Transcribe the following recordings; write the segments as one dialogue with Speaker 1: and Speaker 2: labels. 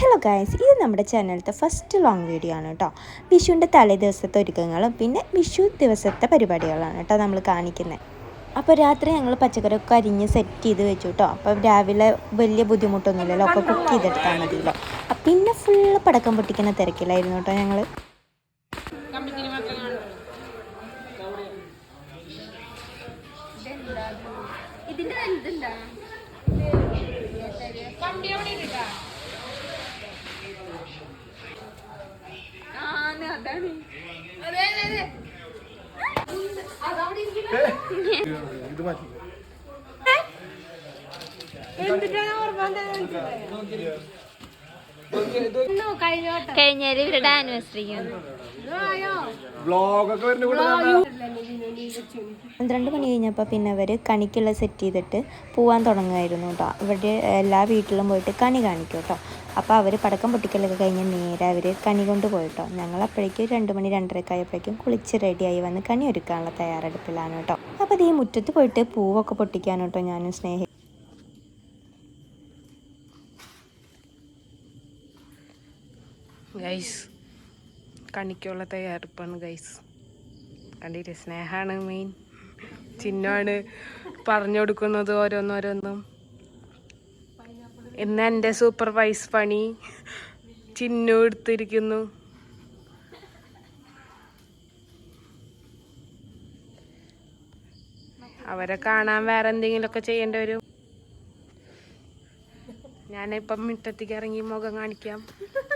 Speaker 1: Hello guys ഇത് നമ്മുടെ ചാനലിലത്തെ first long video ആണ് കേട്ടോ വിഷുവിന്റെ തലേ ദിവസത്തെ ഒരുക്കങ്ങളും പിന്നെ വിഷു ദിവസത്തെ പരിപാടികളാണ് കേട്ടോ നമ്മൾ കാണിക്കുന്നത് അപ്പോൾ രാത്രി ഞങ്ങൾ പച്ചക്കറിയൊക്കെ അരിഞ്ഞ് സെറ്റ് ചെയ്ത് വെച്ചു കേട്ടോ അപ്പോൾ രാവിലെ വലിയ ബുദ്ധിമുട്ടൊന്നുമില്ലല്ലോ ഒക്കെ കുക്ക് ചെയ്തെടുത്താൽ മതിയല്ലോ. അപ്പം പിന്നെ ഫുള്ള് പടക്കം പൊട്ടിക്കുന്ന തിരക്കിലായിരുന്നു കേട്ടോ ഞങ്ങൾ
Speaker 2: ഇതിന്റെ വലുതുണ്ടാ ആണ് അതാണ് അതെ അതെ അതെ അതവിടെ
Speaker 3: ഇത് മാറ്റി
Speaker 4: കഴിഞ്ഞാൽ ഇവരുടെ ആനിവേഴ്സറിക്ക്
Speaker 1: പന്ത്രണ്ട് മണി കഴിഞ്ഞപ്പോൾ പിന്നെ അവർ കണിക്കുള്ള സെറ്റ് ചെയ്തിട്ട് പോവാൻ തുടങ്ങുമായിരുന്നു കേട്ടോ ഇവിടെ എല്ലാ വീട്ടിലും പോയിട്ട് കണി കാണിക്കും കേട്ടോ അപ്പോൾ അവർ പടക്കം പൊട്ടിക്കലൊക്കെ കഴിഞ്ഞ നേരെ അവർ കണി കൊണ്ട് പോയിട്ടോ ഞങ്ങൾ അപ്പോഴേക്കും രണ്ട് മണി രണ്ടരക്കായപ്പോഴേക്കും കുളിച്ച് റെഡിയായി വന്ന് കണി ഒരുക്കാനുള്ള തയ്യാറെടുപ്പിലാണ് കേട്ടോ അപ്പോൾ ഇത് ഈ മുറ്റത്ത് പോയിട്ട് പൂവൊക്കെ പൊട്ടിക്കാൻ കേട്ടോ ഞാനും സ്നേഹി
Speaker 5: ഗൈസ് കണിക്കുള്ള തയ്യാറെടുപ്പാണ് ഗൈസ് കണ്ടിട്ട് സ്നേഹമാണ് മെയിൻ ചിഹ്നമാണ് പറഞ്ഞു കൊടുക്കുന്നത് ഓരോന്നോരോന്നും. ഇന്ന് എന്റെ സൂപ്പർവൈസ് പണി? ചിഹ്നം എടുത്തിരിക്കുന്നു. അവരെ കാണാൻ വേറെ എന്തെങ്കിലുമൊക്കെ ചെയ്യേണ്ടി വരും. ഞാനിപ്പം മുറ്റത്തേക്ക് ഇറങ്ങി മുഖം കാണിക്കാം.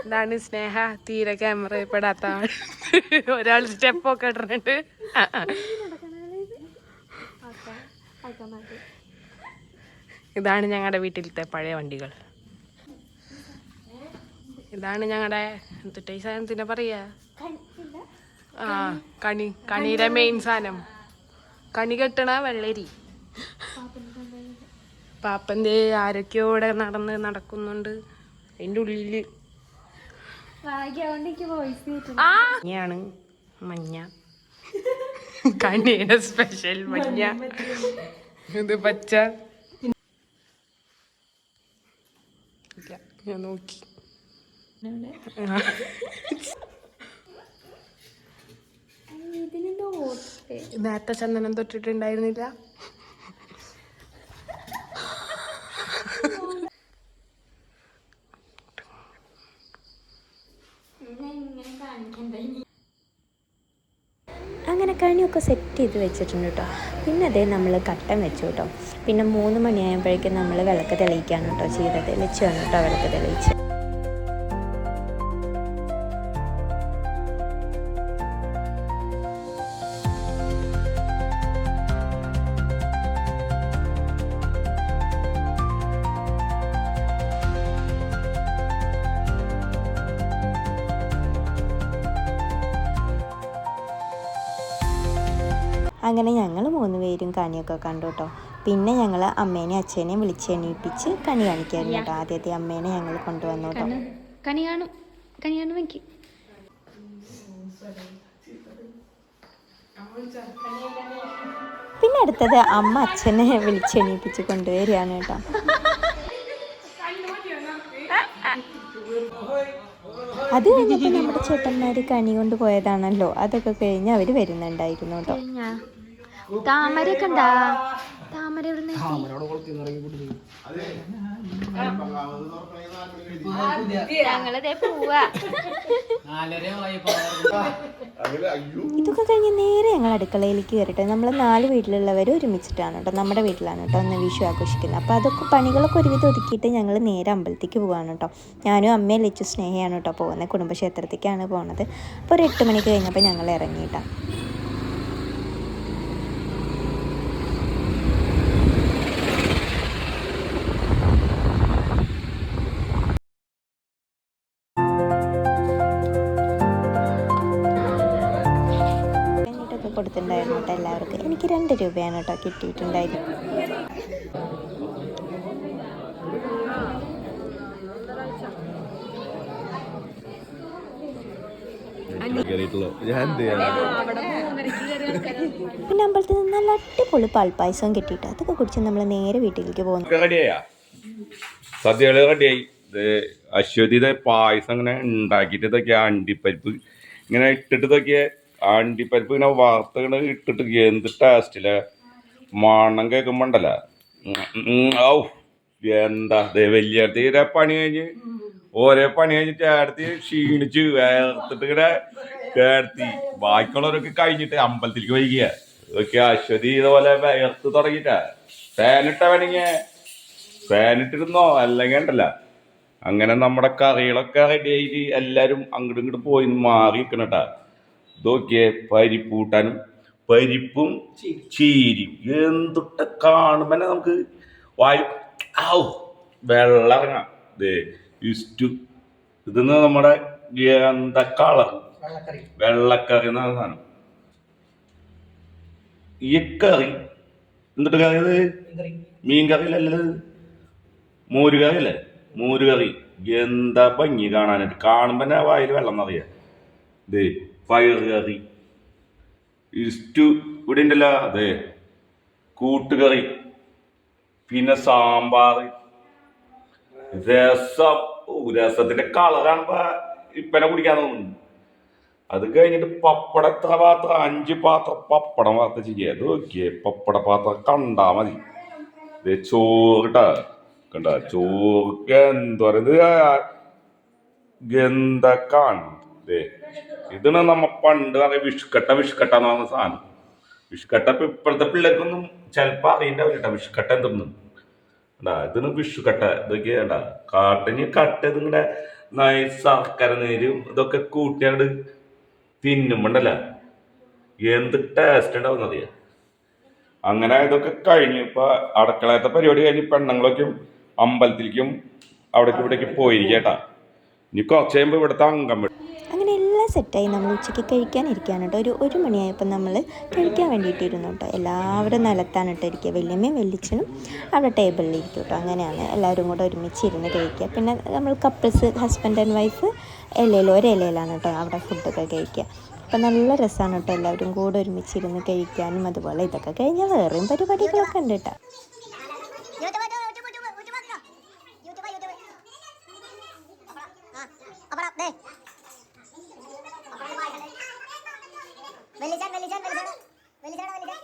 Speaker 5: ഇതാണ് സ്നേഹ തീരെ ക്യാമറ പെടാത്ത ഒരാൾ സ്റ്റെപ്പൊക്കെ ആ. ഇതാണ് ഞങ്ങളുടെ വീട്ടിലത്തെ പഴയ വണ്ടികൾ. ഇതാണ് ഞങ്ങളുടെ എന്തുട്ടേ സാധനത്തിനെ പറയാ? ആ കണി കണിയുടെ മെയിൻ സാധനം. കണി കെട്ടണ വെള്ളരി. പാപ്പന്റെ ആരൊക്കെയോ ഇവിടെ നടന്ന് നടക്കുന്നുണ്ട് അതിന്റെ ഉള്ളിൽ. മഞ്ഞയാണ് മഞ്ഞ. കണിയുടെ സ്പെഷ്യൽ മഞ്ഞ. ഇത് പച്ച. ഇല്ല ഞാൻ നോക്കി ആ. നേരത്തെ ചന്ദനം തൊട്ടിട്ടുണ്ടായിരുന്നില്ല.
Speaker 1: അങ്ങനെ കണിയൊക്കെ സെറ്റ് ചെയ്ത് വെച്ചിട്ടുണ്ട് കേട്ടോ പിന്നെ അതേ നമ്മൾ കട്ടൻ വെച്ചു കേട്ടോ പിന്നെ മൂന്ന് മണിയായപ്പോഴേക്കും നമ്മൾ വിളക്ക് തെളിയിക്കാണ് കേട്ടോ ചെയ്തത്. വെച്ച് കേട്ടോ വിളക്ക് തെളിയിച്ച്. മൂന്ന് പേരും കണിയൊക്കെ കണ്ടു കേട്ടോ പിന്നെ ഞങ്ങൾ അമ്മേനെയും അച്ഛനെയും വിളിച്ചെണീപ്പിച്ച് കണി കാണിക്കായിരുന്നു കേട്ടോ ആദ്യത്തെ അമ്മേനെ ഞങ്ങൾ കൊണ്ടുവന്നു കേട്ടോ
Speaker 4: കണി കാണും കണി കാണും എനിക്ക്.
Speaker 1: പിന്നെ അടുത്തത് അമ്മ അച്ഛനെ വിളിച്ചെണീപ്പിച്ച് കൊണ്ടുവരികയാണ് കേട്ടോ അത് കഴിഞ്ഞപ്പോൾ നമ്മുടെ ചേട്ടന്മാർ കണി കൊണ്ട് പോയതാണല്ലോ. അതൊക്കെ കഴിഞ്ഞ് അവർ വരുന്നുണ്ടായിരുന്നു കേട്ടോ
Speaker 4: താമരയൊക്കെ ഉണ്ടാ താമര എവിടെ ഞങ്ങളിതേ പോവാ.
Speaker 1: ഇതൊക്കെ കഴിഞ്ഞ് നേരെ ഞങ്ങൾ അടുക്കളയിലേക്ക് കയറിട്ടെ. നമ്മൾ നാല് വീട്ടിലുള്ളവർ ഒരുമിച്ചിട്ടാണ് കേട്ടോ. നമ്മുടെ വീട്ടിലാണ് കേട്ടോ ഒന്ന് വിഷു ആഘോഷിക്കുന്നത്. അപ്പോൾ അതൊക്കെ പണികളൊക്കെ ഒരുവിധം ഒതുക്കിയിട്ട് ഞങ്ങൾ നേരെ അമ്പലത്തേക്ക് പോവാണ് കേട്ടോ. ഞാനും അമ്മയും ലച്ചു സ്നേഹയാണ് കേട്ടോ പോകുന്നത്. കുടുംബക്ഷേത്രത്തേക്കാണ് പോകുന്നത് അപ്പോൾ ഒരു എട്ട് മണിക്ക് കഴിഞ്ഞപ്പോൾ ഞങ്ങൾ ഇറങ്ങിയിട്ടാ രൂപയാണ് കേട്ടോ കിട്ടിയിട്ടുണ്ടായിരുന്നു
Speaker 3: കയറിയിട്ടുള്ളൂ ഞാൻ എന്ത് ചെയ്യാനാ
Speaker 1: പിന്നെ അമ്പലത്തിൽ നിന്ന് നല്ല അടിപൊളി പാൽപ്പായസം കിട്ടിയിട്ട്. അതൊക്കെ കുടിച്ച് നമ്മൾ നേരെ വീട്ടിലേക്ക് പോകുന്നു.
Speaker 3: ഇത് പായസം ഇങ്ങനെ ഉണ്ടാക്കിയിട്ട് ഇതൊക്കെ അണ്ടിപ്പരിപ്പ് ഇങ്ങനെ ഇട്ടിട്ട് ഇതൊക്കെ അണ്ടിപ്പരിപ്പ് ഇങ്ങനെ വാർത്തകൾ ഇട്ടിട്ട് എന്ത് ടേസ്റ്റില്ല മണം കേൾക്കുമ്പോണ്ടല്ല. ഔ എന്താ ദേ വലിയ തീരെ പണി കഴിഞ്ഞ്. ഓരോ പണി കഴിഞ്ഞിട്ട് അടുത്ത് ക്ഷീണിച്ച് വേർത്തിട്ട് ഇങ്ങനെ കേർത്തി. ബാക്കിയുള്ളവരൊക്കെ കഴിഞ്ഞിട്ട് അമ്പലത്തിലേക്ക് വൈകിയ ഇതൊക്കെ അശ്വതി ഇതുപോലെ വേർത്ത് തുടങ്ങിട്ടാ ഫാനിട്ട വേണമെങ്കിൽ ഫാനിട്ടിരുന്നോ അല്ലെങ്കിൽ ഉണ്ടല്ല. അങ്ങനെ നമ്മുടെ കറികളൊക്കെ റെഡി ആയിട്ട് എല്ലാവരും അങ്ങോട്ടും ഇങ്ങോട്ടും പോയി മാറി നിൽക്കണട്ടാ ഇതൊക്കെ പരിപ്പൂട്ടാനും പരിപ്പും ചീരിയും എന്തൊട്ട കാണുമ്പോ തന്നെ നമുക്ക് വായു ഔ വെള്ളറങ്ങാം ദേ ഇഷ്ടു ഇതെന്ന് നമ്മുടെ എന്താ കളർ? വെള്ളക്കറി. എന്ന സാധനം. ഈ കറി എന്നിട്ട് കറി ഇത് മീൻ കറിയിലല്ലത് മോര് കറി അല്ലേ മോര് കറി എന്താ ഭംഗി കാണാനായിട്ട്. കാണുമ്പോ തന്നെ വായിൽ വെള്ളം നിറയാ. ദേ പയർ കറി. ഇസ്റ്റു ഇവിടെ ഉണ്ടല്ലോ അതെ. കൂട്ടുകറി. പിന്നെ സാമ്പാർ രസം. രസത്തിന്റെ കളറാണ് ഇപ്പനെ കുടിക്കാൻ തോന്നുന്നു. അത് കഴിഞ്ഞിട്ട് പപ്പട എത്ര പാത്രം അഞ്ച് പാത്രം പപ്പടം വാർത്ത ചെയ്യാ. അത് നോക്കിയേ പപ്പട പാത്രം കണ്ടാ മതി. ചോറിട്ട. കണ്ട ചോറ് എന്തോ ഗന്ധക്കാണ്. ദേ ഇതാണ് നമ്മ പണ്ട് അറിയ വിഷ്കട്ട വിഷുക്കട്ട എന്ന് പറഞ്ഞ സാധനം വിഷ്കട്ട ഇപ്പൊ ഇപ്പോഴത്തെ പിള്ളേർക്കൊന്നും ചിലപ്പോ അറിയണ്ടാവില്ല വിഷുക്കട്ട എന്തെന്ന്. ഉണ്ടാ ഇതിന് വിഷുക്കട്ട ഇതൊക്കെ ഉണ്ടാ കാട്ടിന് കട്ട നിങ്ങളുടെ നൈസ് ശർക്കര നീരും ഇതൊക്കെ കൂട്ടിയാണ്ട് തിന്നുമ്പോണ്ടല്ല എന്ത് ടേസ്റ്റ് ഉണ്ടാവും അറിയാം? അങ്ങനെ ഇതൊക്കെ കഴിഞ്ഞു. ഇപ്പൊ അടുക്കളയത്തെ പരിപാടി കഴിഞ്ഞ് പെണ്ണുങ്ങളൊക്കെ അമ്പലത്തിലേക്കും അവിടേക്കും ഇവിടേക്ക് പോയിരിക്കട്ടാ ഇനി വിടും
Speaker 1: അങ്ങനെ എല്ലാം സെറ്റായി. നമ്മൾ ഉച്ചയ്ക്ക് കഴിക്കാനിരിക്കുകയാണ് കേട്ടോ. ഒരു ഒരു മണിയായപ്പോൾ നമ്മൾ കഴിക്കാൻ വേണ്ടിയിട്ടിരുന്നു കേട്ടോ. എല്ലാവരും നിലത്താണ് കേട്ടോ ഇരിക്കുക. വലിയമ്മയും വല്യച്ഛനും അവിടെ ടേബിളിൽ ഇരിക്കും കേട്ടോ. അങ്ങനെയാണ് എല്ലാവരും കൂടെ ഒരുമിച്ച് ഇരുന്ന് കഴിക്കുക. പിന്നെ നമ്മൾ കപ്പിൾസ് ഹസ്ബൻഡ് ആൻഡ് വൈഫ് ഇലയിൽ ഒരു ഇലയിലാണ് കേട്ടോ അവിടെ ഫുഡൊക്കെ കഴിക്കുക. അപ്പം നല്ല രസമാണ് കേട്ടോ എല്ലാവരും കൂടെ ഒരുമിച്ചിരുന്ന് കഴിക്കാനും. അതുപോലെ ഇതൊക്കെ കഴിഞ്ഞാൽ വേറെയും പരിപാടികളൊക്കെ ഉണ്ട് കേട്ടോ.
Speaker 6: ആ ദേ. വെല്ലിച്ചാൻ വെല്ലിച്ചാൻ വെല്ലിച്ചാൻ വെല്ലിച്ചാൻ വെല്ലിച്ചാൻ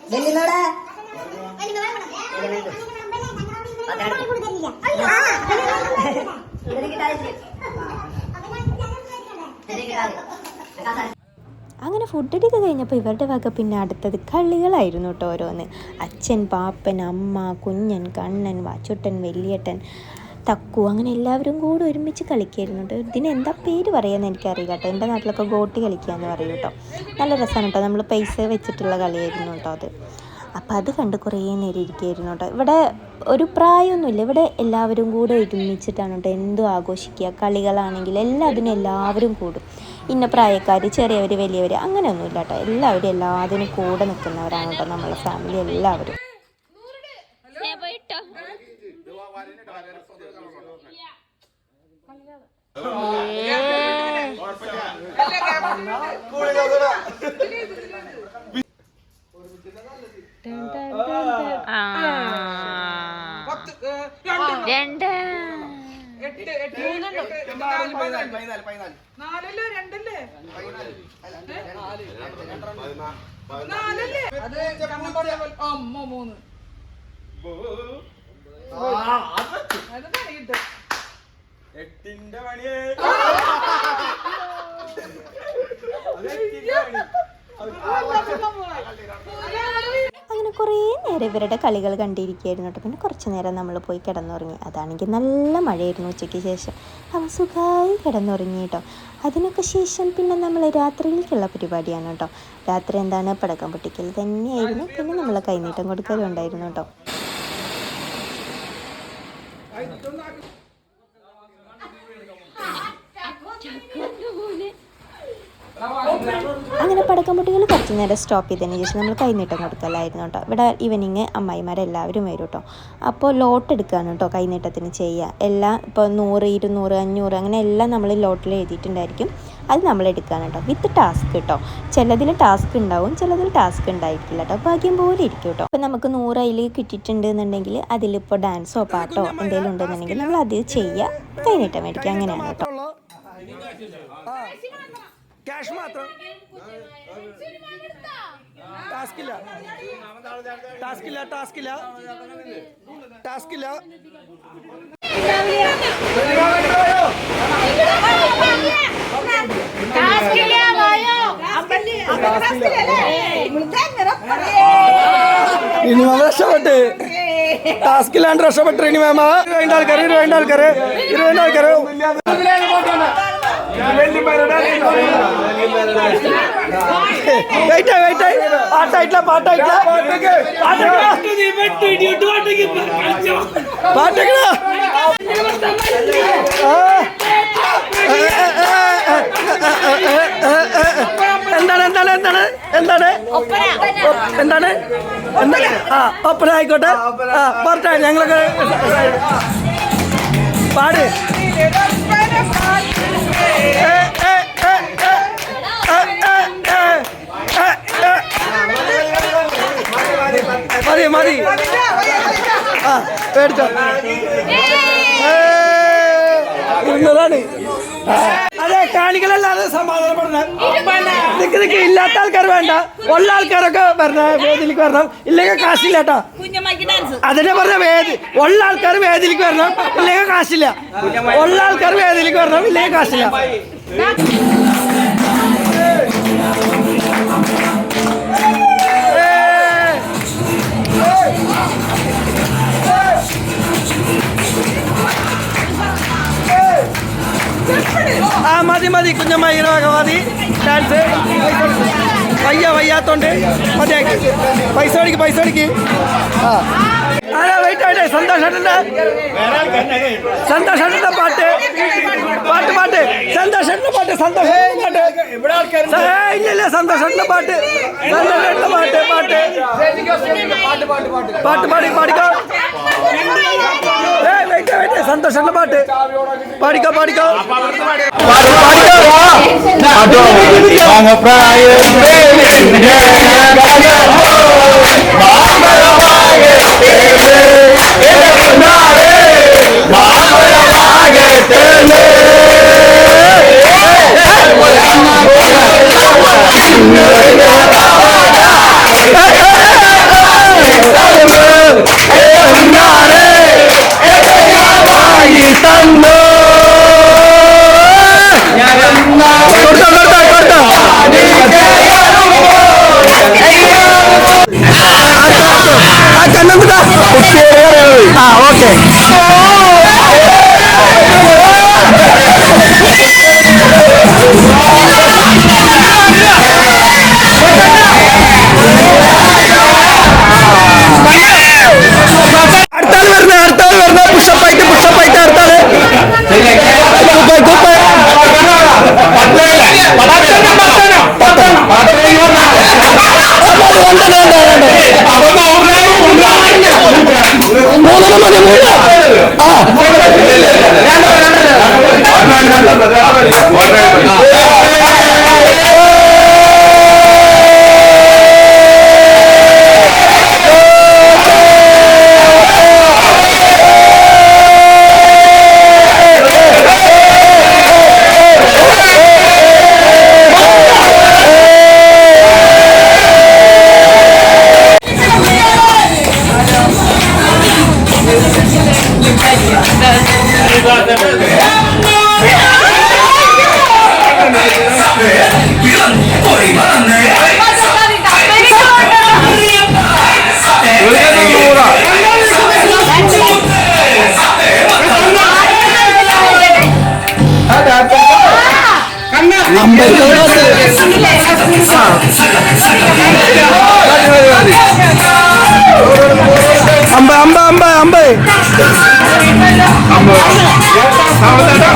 Speaker 6: വെല്ലിനോട്
Speaker 1: അങ്ങനെ ഫുഡ് അടിയൊക്കെ കഴിഞ്ഞപ്പോൾ ഇവരുടെ വക പിന്നെ അടുത്തത് കള്ളികളായിരുന്നു കേട്ടോ ഓരോന്ന്. അച്ഛൻ പാപ്പൻ അമ്മ കുഞ്ഞൻ കണ്ണൻ വാച്ചുട്ടൻ വലിയേട്ടൻ തക്കു അങ്ങനെ എല്ലാവരും കൂടെ ഒരുമിച്ച് കളിക്കായിരുന്നു കേട്ടോ. ഇതിന് എന്താ പേര് പറയാന്ന് എനിക്കറിയില്ല കേട്ടോ. എന്റെ നാട്ടിലൊക്കെ ഗോട്ടി കളിക്കുക കളിക്കാന്ന് പറയും കേട്ടോ. നല്ല രസമാണ് കേട്ടോ. നമ്മൾ പൈസ വെച്ചിട്ടുള്ള കളിയായിരുന്നു കേട്ടോ അത്. അപ്പം അത് കണ്ട് കുറേ നേരം ഇരിക്കുകയായിരുന്നു കേട്ടോ. ഇവിടെ ഒരു പ്രായമൊന്നുമില്ല. ഇവിടെ എല്ലാവരും കൂടെ ഒരുമിച്ചിട്ടാണ് കേട്ടോ എന്തും ആഘോഷിക്കുക. കളികളാണെങ്കിൽ എല്ലാത്തിനും എല്ലാവരും കൂടും. ഇന്ന പ്രായക്കാർ ചെറിയവർ വലിയവർ അങ്ങനെയൊന്നുമില്ല കേട്ടോ എല്ലാവരും എല്ലാതിനും കൂടെ നിൽക്കുന്നവരാണ് കേട്ടോ നമ്മളെ ഫാമിലി എല്ലാവരും.
Speaker 4: പോയിട്ടോ രണ്ട്
Speaker 5: നാലല്ലേ രണ്ടല്ലേ? നാലല്ലേ? അത് കണ്ണം പറയാ പോലെ- അമ്മ മൂന്ന്. അത് പണിയിട്ട്
Speaker 1: അങ്ങനെ കുറേ നേരം ഇവരുടെ കളികൾ കണ്ടിരിക്കുകയായിരുന്നു കേട്ടോ. പിന്നെ കുറച്ച് നേരം നമ്മൾ പോയി കിടന്നുറങ്ങി. അതാണെങ്കിൽ നല്ല മഴയായിരുന്നു ഉച്ചയ്ക്ക് ശേഷം. അവ സുഖമായി കിടന്നുറങ്ങി കേട്ടോ. അതിനൊക്കെ ശേഷം പിന്നെ നമ്മൾ രാത്രിയിലേക്കുള്ള പരിപാടിയാണ് കേട്ടോ. രാത്രി എന്താണ്? പടക്കം പൊട്ടിക്കൽ തന്നെയായിരുന്നു. പിന്നെ നമ്മൾ കൈനീട്ടം കൊടുക്കലും ഉണ്ടായിരുന്നു കേട്ടോ. അങ്ങനെ പടക്കം പൊട്ടികൾ കുറച്ച് നേരം സ്റ്റോപ്പ് ചെയ്തതിന് ശേഷം നമ്മൾ കൈനീട്ടം കൊടുക്കലായിരുന്നു കേട്ടോ. ഇവിടെ ഈവനിങ് അമ്മായിമാരെല്ലാവരും വരും കേട്ടോ. അപ്പോൾ ലോട്ട് എടുക്കുകയാണ് കേട്ടോ കൈനീട്ടത്തിന് ചെയ്യുക എല്ലാം ഇപ്പോൾ നൂറ് ഇരുന്നൂറ് അഞ്ഞൂറ് അങ്ങനെ എല്ലാം നമ്മൾ ലോട്ടിൽ എഴുതിയിട്ടുണ്ടായിരിക്കും. അത് നമ്മൾ എടുക്കുകയാണ് കേട്ടോ. വിത്ത് ടാസ്ക് കേട്ടോ. ചിലതിൽ ടാസ്ക് ഉണ്ടാവും ചിലതിൽ ടാസ്ക് ഉണ്ടായിരിക്കില്ല കേട്ടോ. ഭാഗ്യം പോലെ ഇരിക്കും കേട്ടോ. അപ്പോൾ നമുക്ക് നൂറ് അതിൽ കിട്ടിയിട്ടുണ്ട് എന്നുണ്ടെങ്കിൽ അതിലിപ്പോൾ ഡാൻസോ പാട്ടോ എന്തെങ്കിലും ഉണ്ടെന്നുണ്ടെങ്കിൽ നമ്മൾ അത് ചെയ്യുക കൈനീട്ടം മേടിക്കുക അങ്ങനെയാണ് കേട്ടോ.
Speaker 7: ക്യാഷ് മാത്രം. ടാസ്ക് ഇല്ല. ടാസ്ക് ഇല്ല ടാസ്ക് ഇല്ല. ടാസ്ക് ഇല്ല. ഇനി രക്ഷപ്പെട്ട്. ടാസ്ക് ഇല്ലാണ്ട് രക്ഷപ്പെട്ടു ഇനി മാമ. ഇരുപതിന്റെ ആൾക്കാർ ഇരുപതിന്റെ ആൾക്കാർ ഇരുപതിന്റെ ആൾക്കാർ വെയിറ്റ് വെയിറ്റ് പാട്ടായിട്ടില്ല പാട്ടായിട്ടില്ല പാട്ടേക്കണ എന്താണ് എന്താണ് എന്താണ്? എന്താണ്? എന്താണ്? എന്താണ്? ആ ഒപ്പന ആയിക്കോട്ടെ. ആ പറഞ്ഞ ഞങ്ങളൊക്കെ പാട്. मारी मारी हाँ बैठ जाओ नहीं കാണികളല്ലാതെ സമാധാനപ്പെടണം ഇല്ലാത്ത ആൾക്കാർ വേണ്ട. ഉള്ള ആൾക്കാരൊക്കെ വരണ വേദിയിലേക്ക് വരണം. ഇല്ലെങ്കിൽ കാശില്ല കേട്ടോ. അതിനെ പറഞ്ഞ വേദി ഉള്ള ആൾക്കാർ വേദിയിലേക്ക് വരണം ഇല്ലെങ്കിൽ കാശില്ല. ഉള്ള ആൾക്കാർ വേദിയിലേക്ക് വരണം ഇല്ലെങ്കിൽ കാശില്ല. ஆ மதி மதி கொஞ்சமாக இரவாகவாதி டான்ஸு வையா வையா தொண்டு மதி பைசோடிக்கு பைசோடிக்கு ஆ வெயிட்டாயிட்டே சந்தோஷம் சந்தோஷம் பாட்டு பாட்டு பாட்டு சந்தோஷம் பாட்டு சந்தோஷம் பாட்டு இல்ல இல்ல சந்தோஷம் பாட்டு சந்தோஷம் பாட்டு பாட்டு பாட்டு பாடி பாடிக்கோ சந்தோஷம் பாட்டு
Speaker 8: பாடிக்கா பாடிக்கா Hey!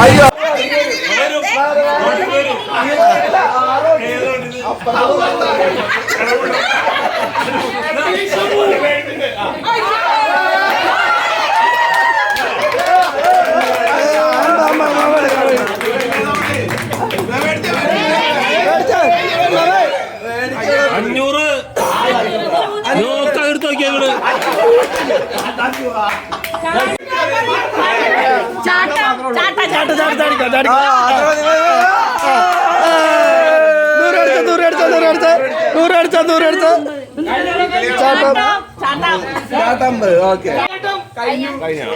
Speaker 8: അയ്യോ.
Speaker 7: നൂറടിച്ച നൂറടിച്ച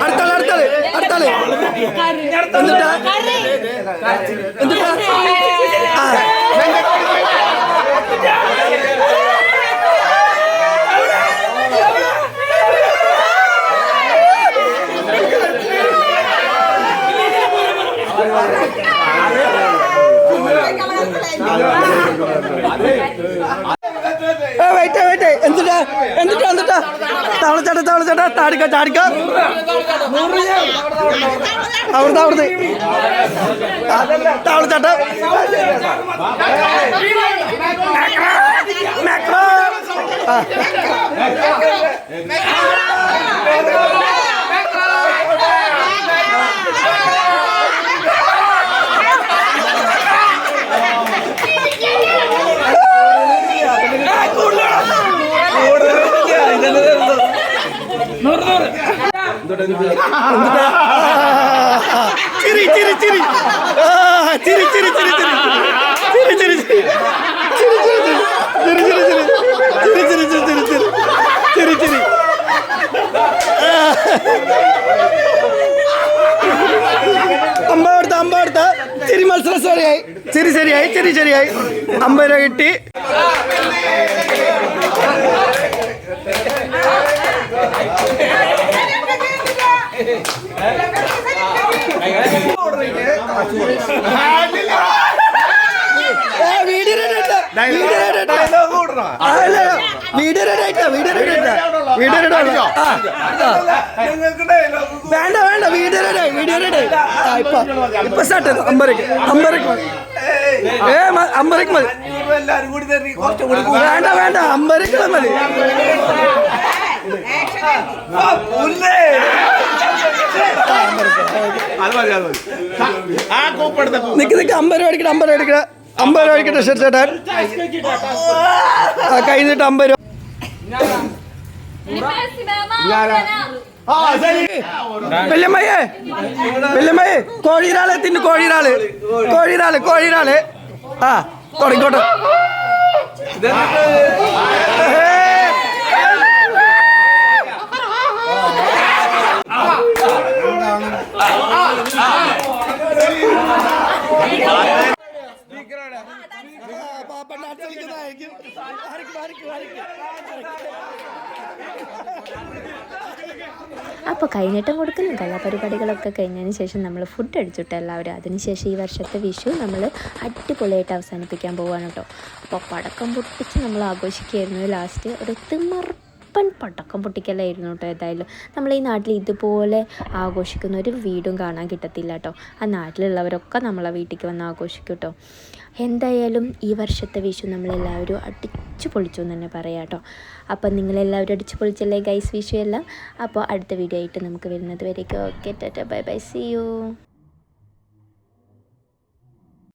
Speaker 7: അടുത്താൾ അടുത്താൾ അടുത്താൾ എന്നിട്ടാ എന്നിട്ടാ വെയിറ്റ് വെയിറ്റ് എന്തിട്ടാ? എന്തിട്ടാ എന്തിട്ടാ? തവളച്ചാട്ട തവളച്ചാട്ട താടിക്ക ചാടിക്ക അവിടുത്തെ അവിടുത്തെ തവളച്ചാട്ട. മാക്രോ ആ. ചിരി ചിരി ചിരി ചിരി ചിരി ചിരി ചിരി ചിരി അമ്പ എടുത്ത അമ്പ എടുത്ത ചിരി മത്സരം ശരിയായി ചിരി ശരിയായി ചിരി ശരിയായി അമ്പത് രൂപ കിട്ടി ഏ, വീഡിയോ വേണ്ട വേണ്ട വീഡിയോ. വീഡിയോ ഇപ്പൊ ഇപ്പൊ സ്റ്റാർട്ട് അമ്പരക്ക് അമ്പരക്ക് ഏ അമ്പരക്ക് മതി വേണ്ട വേണ്ട അമ്പരക്ക് മതി നിക്ക് നിക്ക് അമ്പത് രൂപ അടിക്കട്ടെ അമ്പത് രൂപ അടിക്കട്ടെ. അമ്പത് രൂപ അടിക്കട്ടെ ഷെട്ട് ചേട്ടൻ. ആ, കൈ നീട്ട് അമ്പത് രൂപ. വല്യമ്മയെ വല്യമ്മയെ കോഴിരാളെ തിന്ന് കോഴിരാൾ. കോഴിരാൾ കോഴിരാൾ. ആ തുടങ്ങിക്കോട്ടെ.
Speaker 1: അപ്പോൾ കൈനീട്ടം കൊടുക്കലും കലാപരിപാടികളൊക്കെ കഴിഞ്ഞതിന് ശേഷം നമ്മൾ ഫുഡ് അടിച്ചിട്ട് എല്ലാവരും അതിനുശേഷം ഈ വർഷത്തെ വിഷു നമ്മൾ അടിപൊളിയായിട്ട് അവസാനിപ്പിക്കാൻ പോവാണ് കേട്ടോ. അപ്പോൾ പടക്കം പൊട്ടിച്ച് നമ്മൾ ആഘോഷിക്കുകയായിരുന്നു ലാസ്റ്റ് ഒരു തിമർപ്പൻ പടക്കം പൊട്ടിക്കലായിരുന്നു കേട്ടോ ഏതായാലും. നമ്മൾ ഈ നാട്ടിൽ ഇതുപോലെ ആഘോഷിക്കുന്ന ഒരു വീടും കാണാൻ കിട്ടത്തില്ല കേട്ടോ. ആ നാട്ടിലുള്ളവരൊക്കെ നമ്മളെ വീട്ടിലേക്ക് വന്ന് ആഘോഷിക്കും കേട്ടോ. എന്തായാലും ഈ വർഷത്തെ വിഷു നമ്മളെല്ലാവരും അടിച്ചു പൊളിച്ചു എന്ന് തന്നെ പറയാം കേട്ടോ. അപ്പം നിങ്ങളെല്ലാവരും അടിച്ചു പൊളിച്ചല്ലേ ഗൈസ് വിഷു എല്ലാം? അപ്പോൾ അടുത്ത വീഡിയോ ആയിട്ട് നമുക്ക് വരുന്നത് വരേക്കും. Okay tata bye bye see you.